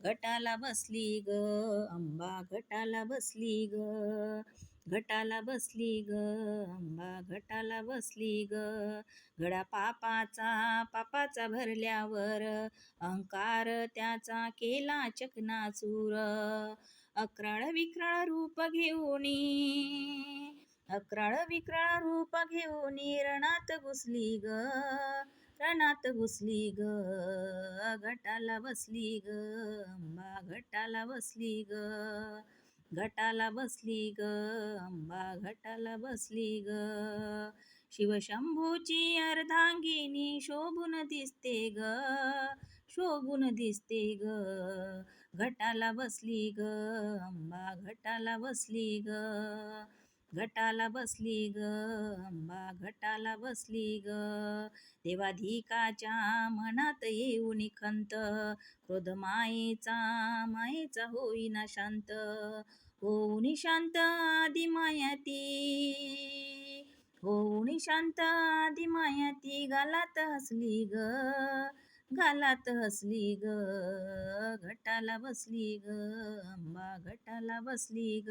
घटाला बसली ग अंबा घटाला बसली ग घटाला बसली ग अंबा घटाला बसली ग. घडा पापाचा पापाचा भरल्यावर अहंकार त्याचा केला चकनाचूर. अक्राळ विक्राळ रूप घेऊनी अक्राळ विक्राळ रूप घेऊन रणात घुसली ग. रणात घुसली ग घटाला बसली ग अंबा घटाला बसली ग घटाला बसली ग अंबा घटाला बसली ग. शिवशंभूची अर्धांगिनी शोभून दिसते ग शोभून दिसते ग घटाला बसली ग अंबा घटाला बसली ग. घटाला बसली ग अंबा घटाला बसली ग. देवाधिकाच्या मनात येऊन खंत क्रोध मायेचा मायेचा होईना शांत. होऊन शांत आदि मायाती होऊन शांत आदि मायाती गालात हसली ग गालात हसली ग. घटाला बसली ग अंबा घटाला बसली ग.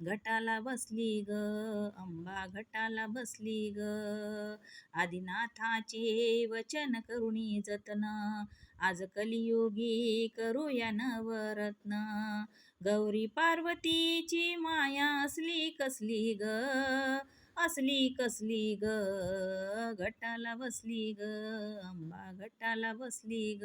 घटाला बसली ग अंबा घटाला बसली ग. आदिनाथाचे वचन करुणी जतन आज कलियुगी करूया नवरत्न. गौरी पार्वतीची माया असली कसली ग असली कसली ग. घटाला बसली ग अंबा घटाला बसली ग.